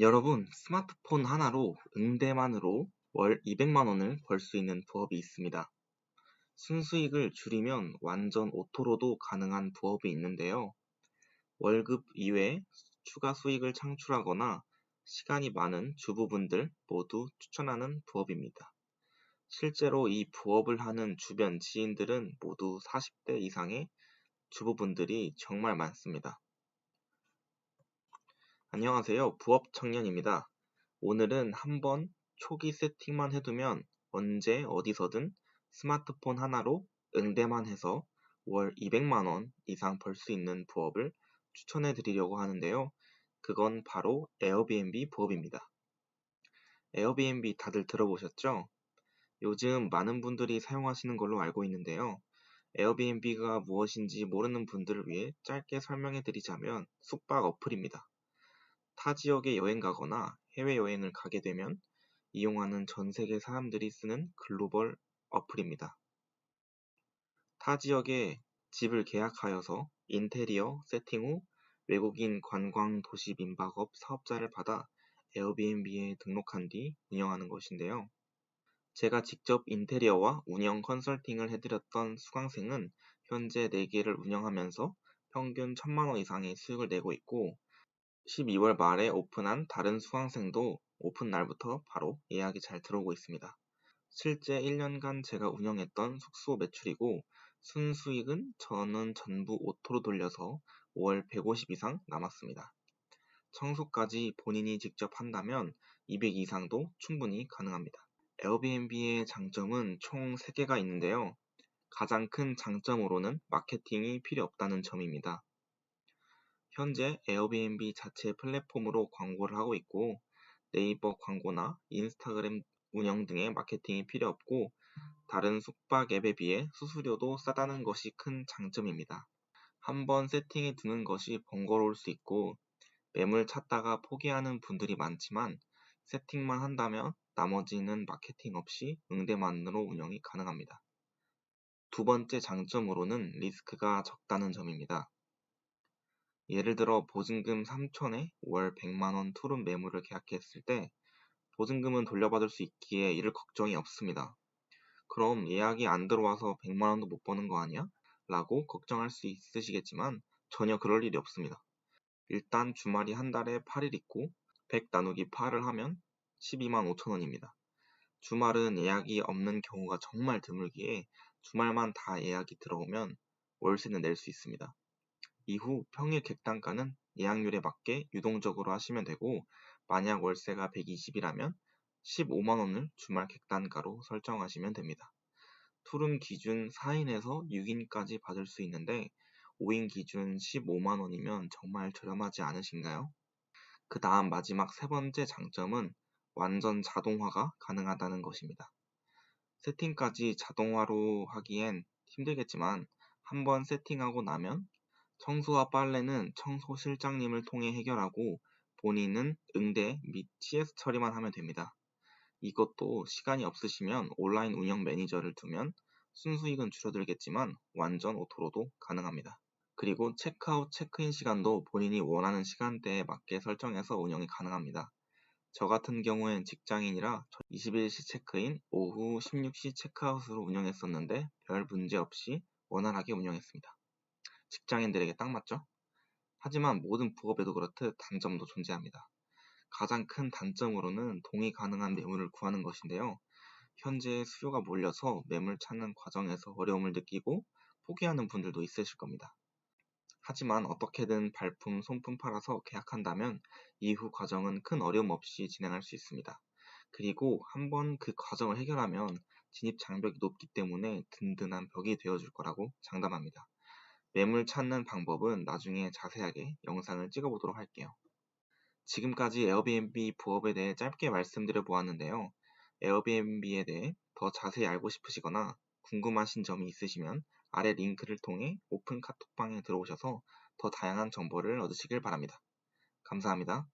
여러분, 스마트폰 하나로 응대만으로 월 200만원을 벌 수 있는 부업이 있습니다. 순수익을 줄이면 완전 오토로도 가능한 부업이 있는데요. 월급 이외에 추가 수익을 창출하거나 시간이 많은 주부분들 모두 추천하는 부업입니다. 실제로 이 부업을 하는 주변 지인들은 모두 40대 이상의 주부분들이 정말 많습니다. 안녕하세요. 부업 청년입니다. 오늘은 한번 초기 세팅만 해두면 언제 어디서든 스마트폰 하나로 응대만 해서 월 200만원 이상 벌 수 있는 부업을 추천해 드리려고 하는데요. 그건 바로 에어비앤비 부업입니다. 에어비앤비 다들 들어보셨죠? 요즘 많은 분들이 사용하시는 걸로 알고 있는데요. 에어비앤비가 무엇인지 모르는 분들을 위해 짧게 설명해 드리자면 숙박 어플입니다. 타 지역에 여행 가거나 해외여행을 가게 되면 이용하는 전 세계 사람들이 쓰는 글로벌 어플입니다. 타 지역에 집을 계약하여서 인테리어 세팅 후 외국인 관광 도시 민박업 사업자를 받아 에어비앤비에 등록한 뒤 운영하는 것인데요. 제가 직접 인테리어와 운영 컨설팅을 해드렸던 수강생은 현재 4개를 운영하면서 평균 1000만원 이상의 수익을 내고 있고 12월 말에 오픈한 다른 수강생도 오픈 날부터 바로 예약이 잘 들어오고 있습니다. 실제 1년간 제가 운영했던 숙소 매출이고 순수익은 저는 전부 오토로 돌려서 월 150 이상 남았습니다. 청소까지 본인이 직접 한다면 200 이상도 충분히 가능합니다. 에어비앤비의 장점은 총 3개가 있는데요. 가장 큰 장점으로는 마케팅이 필요 없다는 점입니다. 현재 에어비앤비 자체 플랫폼으로 광고를 하고 있고 네이버 광고나 인스타그램 운영 등의 마케팅이 필요 없고 다른 숙박 앱에 비해 수수료도 싸다는 것이 큰 장점입니다. 한번 세팅해 두는 것이 번거로울 수 있고 매물 찾다가 포기하는 분들이 많지만 세팅만 한다면 나머지는 마케팅 없이 응대만으로 운영이 가능합니다. 두 번째 장점으로는 리스크가 적다는 점입니다. 예를 들어 보증금 3천에 월 100만원 투룸 매물을 계약했을 때 보증금은 돌려받을 수 있기에 이를 걱정이 없습니다. 그럼 예약이 안 들어와서 100만원도 못 버는 거 아니야? 라고 걱정할 수 있으시겠지만 전혀 그럴 일이 없습니다. 일단 주말이 한 달에 8일 있고 100 나누기 8을 하면 12만 5천원입니다. 주말은 예약이 없는 경우가 정말 드물기에 주말만 다 예약이 들어오면 월세는 낼 수 있습니다. 이후 평일 객단가는 예약률에 맞게 유동적으로 하시면 되고 만약 월세가 120이라면 15만원을 주말 객단가로 설정하시면 됩니다. 투룸 기준 4인에서 6인까지 받을 수 있는데 5인 기준 15만원이면 정말 저렴하지 않으신가요? 그 다음 마지막 세 번째 장점은 완전 자동화가 가능하다는 것입니다. 세팅까지 자동화로 하기엔 힘들겠지만 한번 세팅하고 나면 청소와 빨래는 청소 실장님을 통해 해결하고 본인은 응대 및 CS 처리만 하면 됩니다. 이것도 시간이 없으시면 온라인 운영 매니저를 두면 순수익은 줄어들겠지만 완전 오토로도 가능합니다. 그리고 체크아웃 체크인 시간도 본인이 원하는 시간대에 맞게 설정해서 운영이 가능합니다. 저 같은 경우엔 직장인이라 21시 체크인, 오후 16시 체크아웃으로 운영했었는데 별 문제 없이 원활하게 운영했습니다. 직장인들에게 딱 맞죠? 하지만 모든 부업에도 그렇듯 단점도 존재합니다. 가장 큰 단점으로는 동의 가능한 매물을 구하는 것인데요. 현재 수요가 몰려서 매물 찾는 과정에서 어려움을 느끼고 포기하는 분들도 있으실 겁니다. 하지만 어떻게든 발품, 손품 팔아서 계약한다면 이후 과정은 큰 어려움 없이 진행할 수 있습니다. 그리고 한번 그 과정을 해결하면 진입 장벽이 높기 때문에 든든한 벽이 되어줄 거라고 장담합니다. 매물 찾는 방법은 나중에 자세하게 영상을 찍어보도록 할게요. 지금까지 에어비앤비 부업에 대해 짧게 말씀드려 보았는데요. 에어비앤비에 대해 더 자세히 알고 싶으시거나 궁금하신 점이 있으시면 아래 링크를 통해 오픈 카톡방에 들어오셔서 더 다양한 정보를 얻으시길 바랍니다. 감사합니다.